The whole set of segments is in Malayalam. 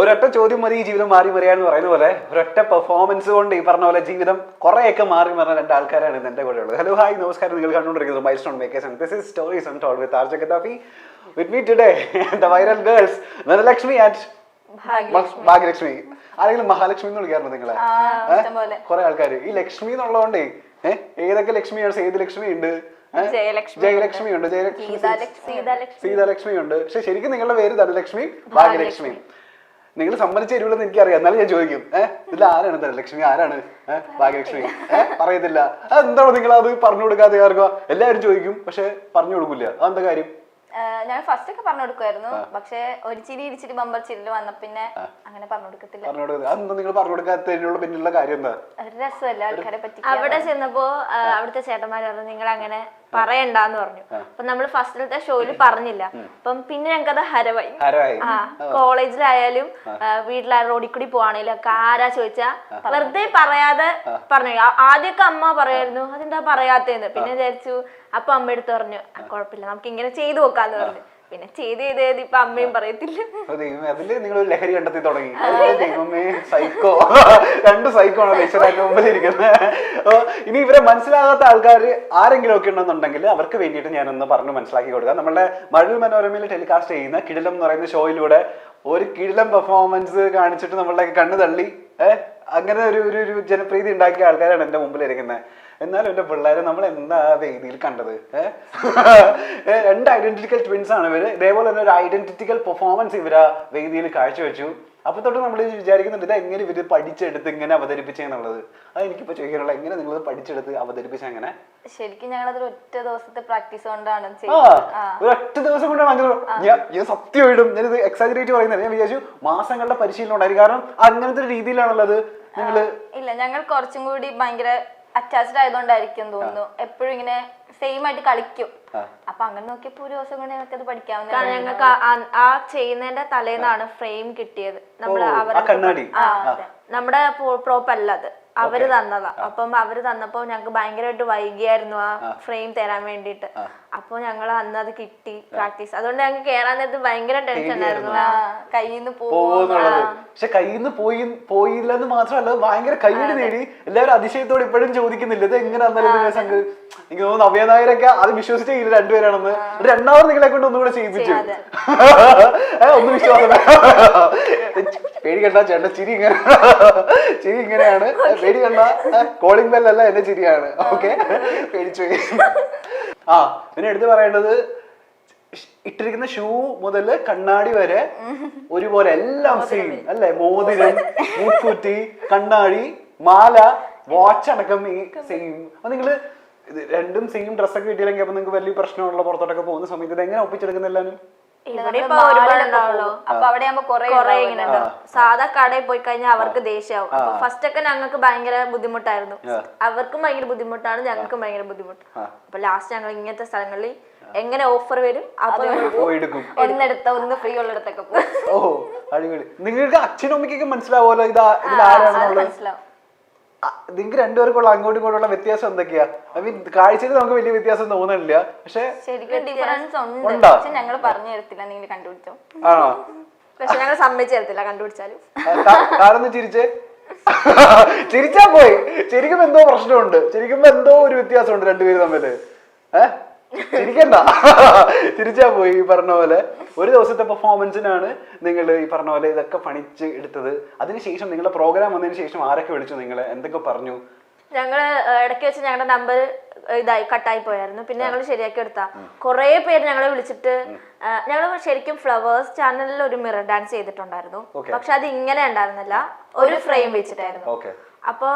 ഒരൊറ്റ ചോദ്യം മതി ഈ ജീവിതം മാറി മറിയാന്ന് പറയുന്ന പോലെ. ഒരൊറ്റ പെർഫോമൻസ് കൊണ്ട് ഈ പറഞ്ഞ പോലെ ജീവിതം കുറേയൊക്കെ മാറി മറിഞ്ഞ രണ്ട് ആൾക്കാരാണ് ഇന്ന് എന്റെ കൂടെയുള്ളത്. ഹലോ ഹായ് നമസ്കാരം. നിങ്ങൾ കണ്ടുകൊണ്ടിരിക്കുന്നത് milestone makers this is stories and talk with RJ Gaddafi with me today the viral girls Dhanalakshmi and Bhagyalakshmi. ആരെങ്കിലും മഹാലക്ഷ്മി എന്ന് വിളിക്കാറുണ്ട് നിങ്ങളെ. കുറെ ആൾക്കാർ ഈ ലക്ഷ്മി എന്നുള്ളതുകൊണ്ടേ ഏഹ് ഏതൊക്കെ ലക്ഷ്മിയാണ്? സേതു ലക്ഷ്മി ഉണ്ട്? ജയലക്ഷ്മി ഉണ്ട്. ജയലക്ഷ്മി സീതാലക്ഷ്മി ഉണ്ട്. പക്ഷെ ശരിക്കും നിങ്ങളുടെ പേര് ധനലക്ഷ്മി ഭാഗ്യലക്ഷ്മി. നിങ്ങൾ സമ്മതിച്ച എരിവില്ലെന്ന് എനിക്കറിയാം. എന്നാലും ഞാൻ ചോദിക്കും. ഏഹ് ഇതിൽ ആരാണ് ധനലക്ഷ്മി ആരാണ്? ഏഹ് ഭാഗ്യലക്ഷ്മി. ഏഹ് പറയത്തില്ല. അതെന്താണോ നിങ്ങൾ അത് പറഞ്ഞു കൊടുക്കാതെ ആർക്കോ? എല്ലാവരും ചോദിക്കും പക്ഷെ പറഞ്ഞു കൊടുക്കില്ല അതെന്താ കാര്യം? ഞാൻ ഫസ്റ്റ് ഒക്കെ പറഞ്ഞു കൊടുക്കുമായിരുന്നു പക്ഷെ ഒരു ചിരി ഇരിച്ചിട്ട് ബമ്പർ ചിരി വന്ന പിന്നെ അങ്ങനെ പറഞ്ഞു കൊടുക്കത്തില്ല. അതെന്താ നിങ്ങൾ പറഞ്ഞു കൊടുക്കാത്തതിനുള്ള പിന്നിലുള്ള കാര്യം എന്താ? ഒരു രസമല്ല ആൾക്കാരെ പറ്റി അവിടെ ചെന്നപ്പോ അവിടുത്തെ ചേട്ടന്മാർ പറഞ്ഞു നിങ്ങൾ അങ്ങനെ പറയണ്ടെന്ന് പറഞ്ഞു. അപ്പൊ നമ്മൾ ഫസ്റ്റിലത്തെ ഷോയിൽ പറഞ്ഞില്ല. അപ്പം പിന്നെ ഞങ്ങൾക്കത് ഹരവായി. ആ കോളേജിലായാലും വീട്ടിലായാലും റോഡിൽ കൂടി പോവാണെങ്കിലും ഒക്കെ ആരാ ചോദിച്ചാ വെറുതെ പറയാതെ പറഞ്ഞു. ആദ്യമൊക്കെ അമ്മ പറയായിരുന്നു അതെന്താ പറയാത്തേന്ന് പിന്നെ വിചാരിച്ചു അപ്പൊ അമ്മ എടുത്ത് പറഞ്ഞു "ആ, കുഴപ്പമില്ല നമുക്ക് ഇങ്ങനെ ചെയ്തു നോക്കാന്ന് പറഞ്ഞു. പിന്നെ ചെയ്ത് ചെയ്ത് ചെയ്ത് ഇപ്പൊ അമ്മയും പറയത്തില്ല. ദൈവമേ അതിൽ നിങ്ങൾ ഒരു ലഹരി കണ്ടെത്തി തുടങ്ങി. ദൈവമേ സൈക്കോ രണ്ട് സൈക്കോ ആണ് മുമ്പിൽ ഇരിക്കുന്നത്. ഇനി ഇവരെ മനസ്സിലാകാത്ത ആൾക്കാർ ആരെങ്കിലും ഒക്കെ ഉണ്ടെന്നുണ്ടെങ്കിൽ അവർക്ക് വേണ്ടിയിട്ട് ഞാനൊന്ന് പറഞ്ഞു മനസ്സിലാക്കി കൊടുക്കാം. നമ്മുടെ മഴവിൽ മനോരമയിൽ ടെലികാസ്റ്റ് ചെയ്യുന്ന കിടിലം എന്ന് പറയുന്ന ഷോയിലൂടെ ഒരു കിടിലം പെർഫോമൻസ് കാണിച്ചിട്ട് നമ്മളുടെ കണ്ണു തള്ളി. അങ്ങനെ ഒരു ഒരു ജനപ്രീതി ഉണ്ടാക്കിയ ആൾക്കാരാണ് എന്റെ മുമ്പിൽ ഇരിക്കുന്നത് എന്നാലും എന്റെ പിള്ളേരെ നമ്മൾ എന്താ വേദിയിൽ കണ്ടത്? രണ്ട് ഐഡന്റിറ്റിക്കൽ ട്വിൻസ് ആണ് ഇവർ. ഇതേപോലെ തന്നെ ഒരു ഐഡന്റിറ്റിക്കൽ പെർഫോമൻസ് ഇവർ വേദിയിൽ കാഴ്ചവെച്ചു. അപ്പൊ തൊട്ട് നമ്മൾ വിചാരിക്കുന്നുണ്ട് ഇത് എങ്ങനെ ഇവർ പഠിച്ചെടുത്ത് ഇങ്ങനെ അവതരിപ്പിച്ചെന്നുള്ളത് അത് എനിക്കിപ്പോ ചോദിക്കാനുള്ള എങ്ങനെ നിങ്ങൾ പഠിച്ചെടുത്ത് അവതരിപ്പിച്ച അങ്ങനെ? ശരിക്കും ഞങ്ങൾ അതൊരു ഒറ്റ ദിവസത്തെ പ്രാക്ടീസ് കൊണ്ടാണ് ഒരൊറ്റ ദിവസം കൊണ്ടാണ് അങ്ങനെ ഞാൻ ഞാൻ സത്യമായിട്ടും ഞാനിത് എക്സാജറേറ്റ് പറയുന്നത് ഞാൻ വിചാരിച്ചു മാസങ്ങളുടെ പരിശീലനം ഉണ്ടായിരുന്നു കാരണം അങ്ങനത്തെ ഒരു രീതിയിലാണുള്ളത് നിങ്ങൾ ഇല്ല ഞങ്ങൾ കുറച്ചും കൂടി ഭയങ്കര അറ്റാച്ച്ഡ് ആയതുകൊണ്ടായിരിക്കും തോന്നുന്നു. എപ്പോഴും ഇങ്ങനെ സെയിം ആയിട്ട് കളിക്കും. അപ്പൊ അങ്ങനെ നോക്കിയപ്പോ ഒരു ദിവസം കൊണ്ട് ഞങ്ങൾക്ക് അത് പഠിക്കാവുന്ന കാരണം ഞങ്ങൾക്ക് ആ- ചെയ്യുന്നതിന്റെ തലേന്നാണ് ഫ്രെയിം കിട്ടിയത്. നമ്മൾ അവരുടെ. നമ്മുടെ പ്രോപ്പ് അല്ല അത്. അവർ തന്നതാ. അപ്പം അവർ തന്നപ്പോ ഞങ്ങൾക്ക് ഭയങ്കരമായിട്ട് വൈകിയായിരുന്നു ആ ഫ്രെയിം തരാൻ വേണ്ടിയിട്ട്. അപ്പൊ ഞങ്ങൾ അന്ന് അത് കിട്ടി പ്രാക്ടീസ്. അതുകൊണ്ട് ഞങ്ങൾക്ക് കേറാൻ നേരത്ത് ഭയങ്കര ടെൻഷൻ ആയിരുന്നു. കയ്യിൽ നിന്ന് പോകുന്നുള്ളത്. പക്ഷെ കയ്യിൽ നിന്ന് പോയി പോയില്ലെന്ന് മാത്രമല്ല ഭയങ്കര കയ്യിൽ നേടി. എല്ലാവരും അതിശയത്തോടെ ഇപ്പോഴും ചോദിക്കുന്നില്ല ഇത് എങ്ങനെ എനിക്ക് തോന്നുന്നു നവ്യ നായരൊക്കെ അത് വിശ്വസിച്ചേ ഇത് രണ്ടുപേരാണെന്ന്. രണ്ടാമത് നിങ്ങളെ കൊണ്ട് ഒന്നുകൂടെ ചെയ്യിപ്പിച്ചു. ഒന്ന് വിശ്വാസം. പേടിക്കണ്ട ചേട്ടൻ ചിരി ഇങ്ങനെ ചിരി ഇങ്ങനെയാണ്. പേടി പേടിക്കണ്ട കോളിംഗ് ബെല്ലല്ല എന്റെ ചിരിയാണ്. ഓക്കെ? പേടിച്ചു. ആ പിന്നെ എടുത്തു പറയേണ്ടത് ഇട്ടിരിക്കുന്ന ഷൂ മുതൽ കണ്ണാടി വരെ ഒരുപോലെ എല്ലാം സെയിം അല്ലെ? മോതിരം മൂക്കുറ്റി കണ്ണാടി മാല വാച്ച് അടക്കം ഈ സെയിം അപ്പൊ നിങ്ങൾ രണ്ടും സെയിം ഡ്രസ്സൊക്കെ കിട്ടിയില്ലെങ്കിൽ അപ്പൊ നിങ്ങൾക്ക് വലിയ പ്രശ്നമുള്ള പുറത്തോട്ടൊക്കെ പോകുന്ന സമയത്ത്. ഇത് എങ്ങനെ ഒപ്പിച്ചെടുക്കുന്ന എല്ലാവരും? അപ്പൊ അവിടെ ആകുമ്പോ കൊറേ ഇങ്ങനെ സാധാ കടയിൽ പോയി കഴിഞ്ഞാൽ അവർക്ക് ദേഷ്യാവും. അപ്പൊ ഫസ്റ്റ് ഒക്കെ ഞങ്ങൾക്ക് ഭയങ്കര ബുദ്ധിമുട്ടായിരുന്നു. അവർക്കും ഭയങ്കര ബുദ്ധിമുട്ടാണ് ഞങ്ങൾക്കും ഭയങ്കര ബുദ്ധിമുട്ട്. അപ്പൊ ലാസ്റ്റ് ഞങ്ങൾ ഇങ്ങനത്തെ സ്ഥലങ്ങളിൽ എങ്ങനെ ഓഫർ വരും അപ്പൊ ഒന്നെടുത്ത ഒന്ന് ഫ്രീ ഉള്ളിടത്തൊക്കെ പോകും. നിങ്ങൾക്ക് അച്ഛനും അമ്മയ്ക്കൊക്കെ മനസ്സിലാവുമല്ലോ ഇതാ മനസ്സിലാവും. നിങ്ങൾക്ക് രണ്ടുപേർക്കുള്ള അങ്ങോട്ടും ഇങ്ങോട്ടുള്ള വ്യത്യാസം എന്തൊക്കെയാ? ഐ മീൻ കാഴ്ചയിൽ നമുക്ക് വലിയ വ്യത്യാസം തോന്നുന്നില്ല. പക്ഷെ ശരിക്കും ഡിഫറൻസ് ഉണ്ട്. ഉണ്ടോ? പക്ഷെ ഞങ്ങൾ പറഞ്ഞു തരത്തില്ല. നിങ്ങൾ കണ്ടുപിടിച്ചോ? ആണോ? പക്ഷെ ഞങ്ങൾ സമ്മതിച്ചു തരത്തില്ല. കണ്ടുപിടിച്ചാലും. ചിരിച്ചേ. ചിരിച്ചാ പോയി. ശരിക്കും എന്തോ പ്രശ്നമുണ്ട്. ശരിക്കും എന്തോ ഒരു വ്യത്യാസമുണ്ട് രണ്ടുപേരും തമ്മിൽ. ഏ? ചിരിക്കണ്ട. തിരിച്ചാ പോയി ഈ പറഞ്ഞ പോലെ. ഒരു ദിവസത്തെ പെർഫോമൻസിനാണ് നിങ്ങൾ ഈ പറഞ്ഞ പോലെ ഇതൊക്കെ പണിച്ച് എടുത്തത്. അതിനുശേഷം നിങ്ങളുടെ പ്രോഗ്രാം വന്നതിന് ശേഷം ആരൊക്കെ വിളിച്ചു നിങ്ങളെ? എന്തൊക്കെ പറഞ്ഞു? ഞങ്ങൾ ഇടയ്ക്ക് വെച്ച് ഞങ്ങളുടെ നമ്പർ ഇതായി കട്ടായി പോയായിരുന്നു. പിന്നെ ഞങ്ങൾ ശരിയാക്കി എടുത്താ. കുറേ പേര് ഞങ്ങളെ വിളിച്ചിട്ട് ഞങ്ങൾ ശരിക്കും ഫ്ലവേഴ്സ് ചാനലിൽ ഒരു മിറർ ഡാൻസ് ചെയ്തിട്ടുണ്ടായിരുന്നു. പക്ഷെ അത് ഇങ്ങനെ ഉണ്ടായിരുന്നില്ല. ഒരു ഫ്രെയിം വെച്ചിട്ടായിരുന്നു. അപ്പോ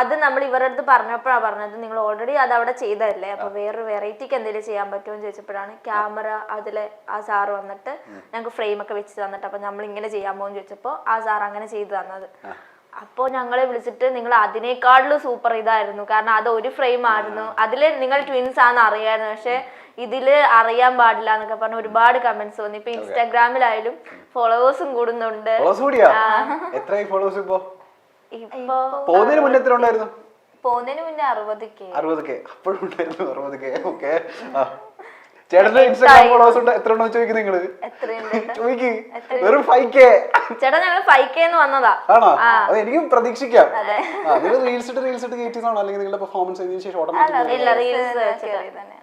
അത് നമ്മൾ ഇവരുടെ അടുത്ത് പറഞ്ഞപ്പോഴാണ് പറഞ്ഞത്. നിങ്ങൾ ഓൾറെഡി അത് അവിടെ ചെയ്തതല്ലേ? അപ്പൊ വേറൊരു വെറൈറ്റിക്ക് എന്തെങ്കിലും ചെയ്യാൻ പറ്റുമോ എന്ന് ചോദിച്ചപ്പോഴാണ് ക്യാമറ അതിലെ ആ സാർ വന്നിട്ട് ഞങ്ങൾക്ക് ഫ്രെയിം ഒക്കെ വെച്ച് തന്നിട്ട് അപ്പൊ നമ്മൾ ഇങ്ങനെ ചെയ്യാമോ എന്ന് ചോദിച്ചപ്പോൾ ആ സാർ അങ്ങനെ ചെയ്തു തന്നത്. അപ്പോൾ ഞങ്ങളെ വിളിച്ചിട്ട് നിങ്ങൾ അതിനേക്കാളും സൂപ്പർ ഇതായിരുന്നു. കാരണം അത് ഒരു ഫ്രെയിം ആയിരുന്നു. അതിൽ നിങ്ങൾ ട്വിൻസ് ആണെന്ന് അറിയായിരുന്നു. പക്ഷെ ഇതിൽ അറിയാൻ പാടില്ല എന്നൊക്കെ പറഞ്ഞ് ഒരുപാട് കമന്റ്സ് വന്നു. ഇപ്പൊ ഇൻസ്റ്റാഗ്രാമിലായാലും ഫോളോവേഴ്സും കൂടുന്നുണ്ട്. ഇപ്പോ പോകുന്നതിന് മുന്നേ എത്ര ഉണ്ടായിരുന്നു പോകുന്നതിന് മുന്നേ അറുപത് കെ. അറുപത് കെ. അപ്പോഴും ഉണ്ടായിരുന്നു അറുപത് കെ. ഓക്കെ. ചേട്ടന്റെ ഇൻസ്റ്റാഗ്രാം ഫോളോവേഴ്സ് ഉണ്ട്? എത്ര ഉണ്ടോ ചോദിക്കും നിങ്ങൾ. എത്രയുണ്ട്? ചോദിക്ക്. വെറും ഫൈവ് കെ. ചേട്ടാ ഞങ്ങൾ ഫൈവ് കെ എന്ന് വന്നതാ. ആണോ? അത് എനിക്കും പ്രതീക്ഷിക്കാം. ആ നിങ്ങൾ റീൽസ് ഇട്ട് റീൽസ് ഇട്ട് കയറ്റിയതാണോ അല്ലെങ്കിൽ നിങ്ങളുടെ പെർഫോമൻസ് ശേഷം ഓട്ടോമാറ്റിക്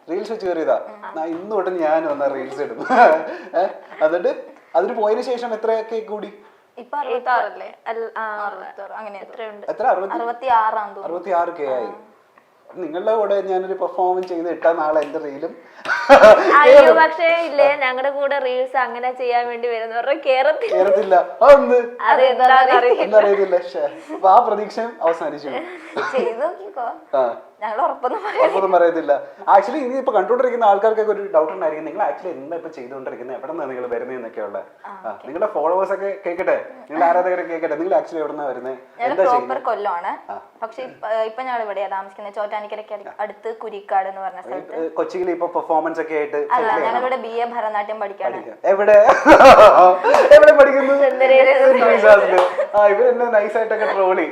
റീൽസ് വെച്ച് കയറിയതാ ഞാൻ ഇന്ന് തൊട്ട് ഞാൻ വന്ന റീൽസ് ഇടും? എന്നിട്ട് അതിന് പോയതിനു ശേഷം എത്ര കൂടി? ഇപ്പൊ അറുപത്താറല്ലേ? അല്ല- ആ, അറുപത്താറ് അങ്ങനെ എത്രയുണ്ട്? എത്ര? അറുപത്തി അറുപത്തി ആറാന്ന് അറുപത്തി ആറ് കെ ആയി. നിങ്ങളുടെ കൂടെ ഞാനൊരു പെർഫോമൻസ് ചെയ്ത് ഇട്ട നാളെ എന്റെ റീലും അയ്യോ പക്ഷേ ഇല്ലേ ഞങ്ങളുടെ കൂടെ റീൽസ് അങ്ങനെ ചെയ്യാൻ വേണ്ടി വരുന്നവരുടെ കേറത്തില്ല. അറിയത്തില്ല. അപ്പൊ ആ പ്രതീക്ഷയും അവസാനിച്ചു. ഉറപ്പൊന്നും പറയാം പറയത്തില്ല. ആക്ച്വലി ഇനി ഇപ്പൊ കണ്ടുകൊണ്ടിരിക്കുന്ന ആൾക്കാർക്കൊക്കെ ഒരു ഡൗട്ട് ഉണ്ടായിരിക്കും. നിങ്ങൾ ആക്ച്വലി എന്താ ഇപ്പൊ ചെയ്തുകൊണ്ടിരിക്കുന്നത്? എവിടെ നിന്നാണ് നിങ്ങൾ വരുന്നതെന്നൊക്കെ ഉള്ള. നിങ്ങളുടെ ഫോളോവേഴ്സ് ഒക്കെ കേൾക്കട്ടെ നിങ്ങളുടെ ആരാധകരെ കേൾക്കട്ടെ നിങ്ങൾ ആക്ച്വലി എവിടെ നിന്നാണ് വരുന്നത് എന്താ ചെയ്യുന്നത് കൊല്ലമാണ് പക്ഷെ ഇപ്പൊ ഞങ്ങൾ ഇവിടെയാ താമസിക്കുന്നത്. ചോറ്റാനിക്കരയ്ക്ക് അടു- അടുത്ത് കുരിക്കാട് എന്ന് പറഞ്ഞ സ്ഥലത്ത്. കൊച്ചിയിൽ ഇപ്പൊ പെർഫോമൻസ് ഒക്കെ ആയിട്ട് അല്ല ഇവിടെ ബി എ ഭരതനാട്യം പഠിക്കാണ്. എവിടെ? എവിടെ പഠിക്കുന്നു? ആ ഇവരെന്നെ നൈസ് ആയിട്ടൊക്കെ ട്രോളി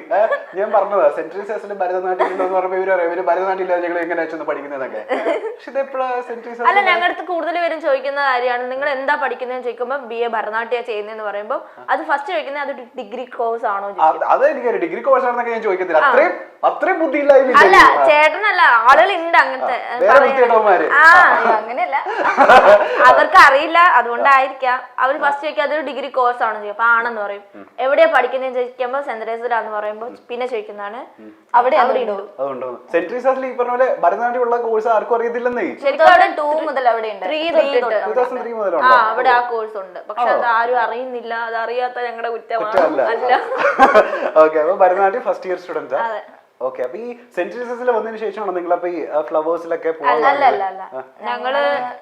ഞാൻ പറഞ്ഞതാ സെന്റ് സാസിൽ ഭരതനാട്യം ഉണ്ടെന്ന് പറഞ്ഞപ്പോ ഇവർ ഇവർ ഭരതനാട്യം ഇല്ലാതെ ഞങ്ങൾ എങ്ങനെ വെച്ചൊന്ന് പഠിക്കുന്നതൊക്കെ? പക്ഷെ ഇതെപ്പോഴാ സെന്റ് അല്ല സാസ് ഞങ്ങളുടെ കൂടുതൽ പേരും ചോദിക്കുന്ന കാര്യമാണ് നിങ്ങൾ എന്താ പഠിക്കുന്നതെന്ന് ചോദിക്കുമ്പോൾ ബി എ ഭരതനാട്യം ചെയ്യുന്നതെന്ന് പറയുമ്പോൾ അത് ഫസ്റ്റ് ചോദിക്കുന്നത് അത് ഡിഗ്രി കോഴ്സ് ആണോ. അത് എനിക്കറിയാം. ഡിഗ്രി കോഴ്സ് ആണെന്നൊക്കെ ഞാൻ ചോദിക്കത്തില്ല. അത്രയും അത്രയും ബുദ്ധിയില്ലായ്മ അല്ല ചേട്ടനല്ല ആളുകളുണ്ട് അങ്ങനത്തെ വേറെ പറയാൻ- ആ. അങ്ങനെയല്ല. അവർക്ക് അറിയില്ല അതുകൊണ്ടായിരിക്കാം. അവർ ഫസ്റ്റ് ചോദിക്കുക അതൊരു ഡിഗ്രി കോഴ്സ് ആണോ ചോദിക്കും. അപ്പൊ ആണെന്ന് പറയും. എവിടെയാ പഠിക്കുന്നതെന്ന് ചോദിക്കുമ്പോ സെന്റ് പറയുമ്പോ പറയുമ്പോൾ പിന്നെ ചോദിക്കുന്നതാണ് അവിടെ സെന്റ് സാസിൽ ഈ പറഞ്ഞ പോലെ ഭരതനാട്യം ഉള്ള കോഴ്സ് ആർക്കും അറിയത്തില്ലെന്നേ. ശരിക്കും അവിടെ ടു മുതൽ അവിടെ ഉണ്ട്. ആ അവിടെ. ആ കോഴ്സ് ഉണ്ട്. പക്ഷെ അത് ആരും അറിയുന്നില്ല. അത് അറിയാത്ത ഞങ്ങളുടെ കുറ്റമാണ് അല്ല. ഓക്കെ അപ്പൊ ഭരതനാട്യം ഫസ്റ്റ് ഇയർ സ്റ്റുഡൻസ് അതെ. ഓക്കെ അപ്പൊ ഈ സെന്റ് വന്നതിന് ശേഷമാണ് നിങ്ങൾ അപ്പൊ ഈ ഫ്ലവേഴ്സിലൊക്കെ അല്ല അല്ല അല്ല ഞങ്ങൾ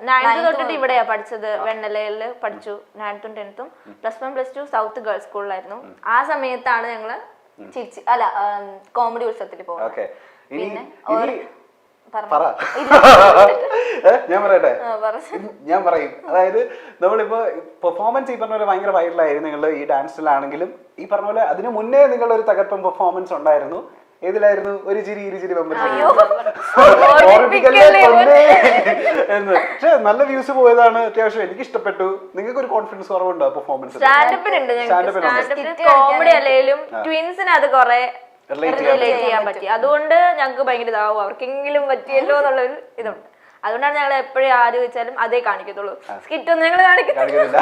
നയൻത്ത് തൊട്ടിട്ട് ഇവിടെയാ പഠിച്ചത് വെണ്ണലയിൽ പഠിച്ചു. നയൻത്തും ടെൻത്തും plus one plus two south girls സ്കൂളിലായിരുന്നു ആ സമയത്താണ് ഞങ്ങൾ ചിരിച്ച് അല്ല കോമഡി ഉത്സവത്തിൽ പോകുന്നത് പിന്നെ ഞാൻ പറയട്ടെ? ഞാൻ പറയും. അതായത് നമ്മളിപ്പോ പെർഫോമൻസ് ഈ പറഞ്ഞ പോലെ ഭയങ്കര വൈറലായിരുന്നു നിങ്ങൾ ഈ ഡാൻസിലാണെങ്കിലും ഈ പറഞ്ഞ പോലെ അതിനു മുന്നേ നിങ്ങളുടെ ഒരു തകർപ്പൻ പെർഫോമൻസ് ഉണ്ടായിരുന്നു. ഏതിലായിരുന്നു? ഒരു ചിരി ഇരു ചിരി ബമ്പർ ചിരി. ഓർമ്മിപ്പിക്കല്ലേ പൊന്നേ? എന്ന്. പക്ഷെ നല്ല വ്യൂസ് പോയതാണ് അത്യാവശ്യം. എനിക്ക് ഇഷ്ടപ്പെട്ടു. നിങ്ങൾക്ക് ഒരു കോൺഫിഡൻസ് കുറവുണ്ടോ പെർഫോമൻസ് കോമഡി അല്ലെങ്കിലും ട്വിൻസിന് അത് കുറെ ചെയ്യാൻ റിലേറ്റ് ചെയ്യാൻ പറ്റി. അതുകൊണ്ട് ഞങ്ങൾക്ക് ഭയങ്കര ഇതാവും. അവർക്കെങ്കിലും പറ്റിയല്ലോ എന്നുള്ളൊരു ഇതുണ്ട്. അതുകൊണ്ടാണ് ഞങ്ങൾ എപ്പോഴും ആര് വെച്ചാലും അതേ കാണിക്കത്തുള്ളൂ. സ്കിറ്റ് ഒന്നും ഞങ്ങൾ കാണിക്കത്തില്ല. കാണിക്കുന്നില്ല